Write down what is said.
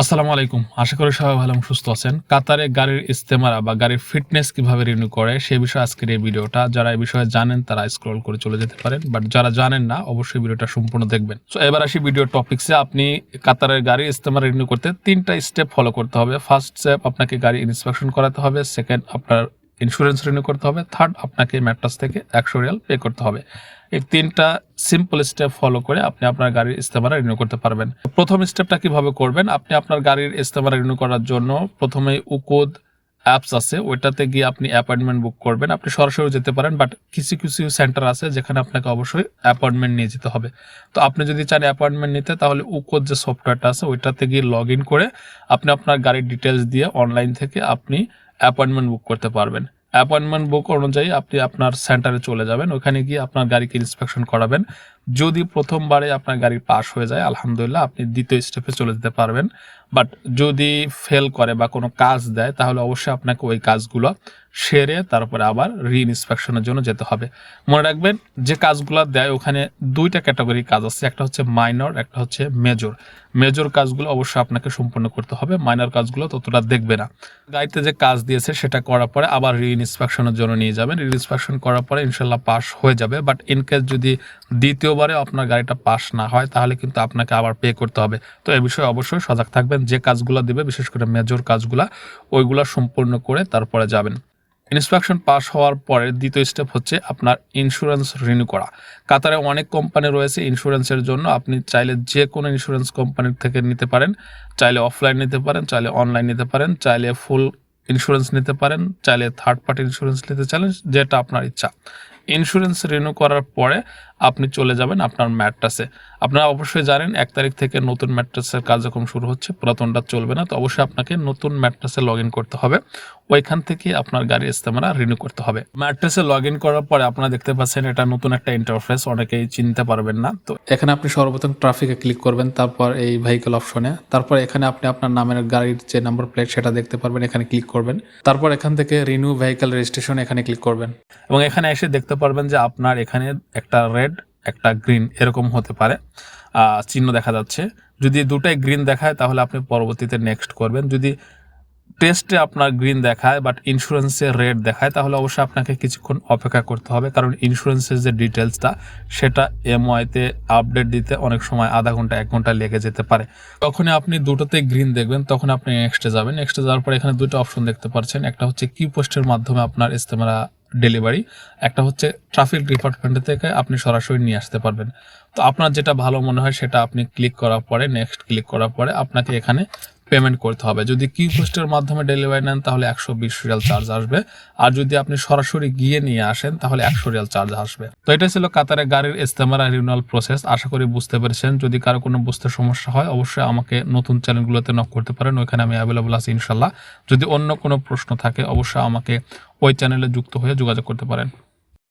আসসালামু আলাইকুম। আশা করি সবাই ভালো সুস্থ আছেন। কাতারে গাড়ির ইস্তেমারা বা গাড়ির ফিটনেস কীভাবে রিনিউ করে সেই বিষয়ে আজকের এই ভিডিওটা, যারা এই বিষয়ে জানেন তারা স্ক্রল করে চলে যেতে পারেন বাট যারা জানেন না, অবশ্যই ভিডিওটা সম্পূর্ণ দেখবেন। তো এবার আসি ভিডিও টপিক্সে আপনি কাতারের গাড়ির ইস্তেমারা রিনিউ করতে তিনটা স্টেপ ফলো করতে হবে। ফার্স্ট স্টেপ আপনাকে গাড়ি ইন্সপেকশন করাতে হবে। সেকেন্ড আপনার ইন্স্যুরেন্স রিনিউ করতে হবে। থার্ড আপনাকে ম্যাট্রাস থেকে একশো রিয়াল পে করতে হবে। এই তিনটা সিম্পল স্টেপ ফলো করে আপনি আপনার গাড়ির ইস্তেমারা রিনিউ করতে পারবেন। প্রথম স্টেপটা কীভাবে করবেন? আপনি আপনার গাড়ির ইস্তেমারা রিনিউ করার জন্য প্রথমে উকোদ অ্যাপস আছে। ওইটাতে গিয়ে আপনি অ্যাপয়েন্টমেন্ট বুক করবেন। আপনি সরাসরি যেতে পারেন বাট কিছু কিছু সেন্টার আছে যেখানে আপনাকে অবশ্যই অ্যাপয়েন্টমেন্ট নিয়ে যেতে হবে। তো আপনি যদি চান অ্যাপয়েন্টমেন্ট নিতে, তাহলে উকোদ যে সফটওয়্যারটা আছে, ওইটাতে গিয়ে লগ ইন করে আপনি আপনার গাড়ির ডিটেলস দিয়ে অনলাইন থেকে আপনি অ্যাপয়েন্টমেন্ট বুক করতে পারবেন। অ্যাপয়েন্টমেন্ট বুক অনুযায়ী আপনি আপনার সেন্টারে চলে যাবেন। ওখানে গিয়ে আপনার গাড়িকে ইন্সপেকশন করাবেন। যদি প্রথমবারে আপনার গাড়ি পাস হয়ে যায়, আলহামদুলিল্লাহ আপনি দ্বিতীয় স্টেপে চলে যেতে পারবেন। বাট যদি ফেল করে বা কোনো কাজ দেয়, তাহলে অবশ্যই আপনাকে ওই কাজগুলো সেরে তারপরে আবার রি ইন্সপেকশনের জন্য যেতে হবে। মনে রাখবেন, যে কাজগুলো দেয়, ওখানে দুইটা ক্যাটাগরি কাজ আছে। একটা হচ্ছে মাইনর একটা হচ্ছে মেজর মেজর কাজগুলো অবশ্যই আপনাকে সম্পূর্ণ করতে হবে। মাইনর কাজগুলো ততটা দেখবে না। গাড়িতে যে কাজ দিয়েছে, সেটা করার পরে আবার রি ইন্সপেকশনের জন্য নিয়ে যাবেন। রি ইন্সপেকশন করার পরে ইনশাল্লাহ পাস হয়ে যাবে। বাট ইন কেস যদি দ্বিতীয়বারে আপনার গাড়িটা পাস না হয়, তাহলে কিন্তু আপনাকে আবার পে করতে হবে। তো এ বিষয়ে অবশ্যই সজাগ থাকবেন, যে কাজগুলো দেবে, বিশেষ করে মেজর কাজগুলা, ওইগুলা সম্পূর্ণ করে তারপরে যাবেন। ইন্সপেকশন পাস হওয়ার পরে দ্বিতীয় স্টেপ হচ্ছে আপনার ইন্স্যুরেন্স রিনিউ করা। কাতারে অনেক কোম্পানি রয়েছে ইন্স্যুরেন্সের জন্য, আপনি চাইলে যে কোনো ইন্স্যুরেন্স কোম্পানির থেকে নিতে পারেন। চাইলে অফলাইন নিতে পারেন, চাইলে অনলাইন নিতে পারেন, চাইলে ফুল ইন্স্যুরেন্স নিতে পারেন, চাইলে থার্ড পার্টি ইন্স্যুরেন্স নিতে চাইলেন যেটা আপনার ইচ্ছা। ইন্স্যুরেন্স রিনিউ করার পরে আপনি চলে যাবেন আপনার ম্যাট্রাসে। আপনারা অবশ্যই জানেন, এক তারিখ থেকে নতুন ম্যাট্রাসের কার্যক্রম শুরু হচ্ছে, পুরাতনটা চলবে না, তো অবশ্যই আপনাকে নতুন ম্যাট্রাসে লগ করতে হবে। ওইখান থেকে আপনার গাড়ি ইস্তেমারা রিনিউ করতে হবে। ম্যাট্রাসে লগ ইন করার পরে আপনারা দেখতে পাচ্ছেন, এটা নতুন একটা ইন্টারফেস অনেকেই চিনতে পারবেন না। তো এখানে আপনি সর্বপ্রথম ট্রাফিকে ক্লিক করবেন, তারপর এই ভেহিকেল অপশনে তারপর এখানে আপনি আপনার নামের গাড়ির যে নাম্বার প্লেট সেটা দেখতে পারবেন, এখানে ক্লিক করবেন। তারপর এখান থেকে রিনিউ ভেহিকেল রেজিস্ট্রেশন এখানে ক্লিক করবেন। এবং এখানে এসে দেখতে পারবেন যে আপনার এখানে একটা রেড, একটা গ্রিন এরকম হতে পারে। চিহ্ন দেখা যাচ্ছে। যদি দুটাই গ্রিন দেখায়, তাহলে আপনি পরবর্তীতে নেক্সট করবেন। যদি টেস্টে আপনার গ্রিন দেখায়, বাট ইন্স্যুরেন্সে রেড দেখায়, তাহলে অবশ্যই আপনাকে কিছুক্ষণ অপেক্ষা করতে হবে। কারণ ইন্স্যুরেন্সের যে ডিটেলসটা সেটা এমওয়াইতে আপডেট দিতে অনেক সময় আধা ঘণ্টা, এক ঘণ্টা লেগে যেতে পারে। তখনই আপনি দুটোতে গ্রিন দেখবেন, তখন আপনি নেক্সটে যাবেন। নেক্সটে যাওয়ার পর এখানে দুটো অপশন দেখতে পাচ্ছেন। একটা হচ্ছে কি পোস্টের মাধ্যমে আপনার ইস্তেমারা ডেলিভারি একটা হচ্ছে ট্রাফিক ডিপার্টমেন্ট থেকে আপনি সরাসরি নিয়ে আসতে পারবেন। তো আপনার যেটা ভালো মনে হয় সেটা আপনি ক্লিক করার পরে নেক্সট ক্লিক করার পরে আপনাকে এখানে পেমেন্ট করতে হবে। যদি কি পোস্টের মাধ্যমে ডেলিভারি নেন, তাহলে একশো বিশ রিয়াল চার্জ আসবে। আর যদি আপনি সরাসরি গিয়ে নিয়ে আসেন, তাহলে একশো রিয়াল চার্জ আসবে। তো এটা ছিল কাতারে গাড়ির ইস্তেমারা রিনিউয়াল প্রসেস আশা করি বুঝতে পেরেছেন। যদি কারও কোনো বুঝতে সমস্যা হয়, অবশ্যই আমাকে নতুন চ্যানেলগুলোতে নক করতে পারেন। ওইখানে আমি অ্যাভেলেবল আছি ইনশাল্লাহ যদি অন্য কোনো প্রশ্ন থাকে, অবশ্যই আমাকে ওই চ্যানেলে যুক্ত হয়ে যোগাযোগ করতে পারেন।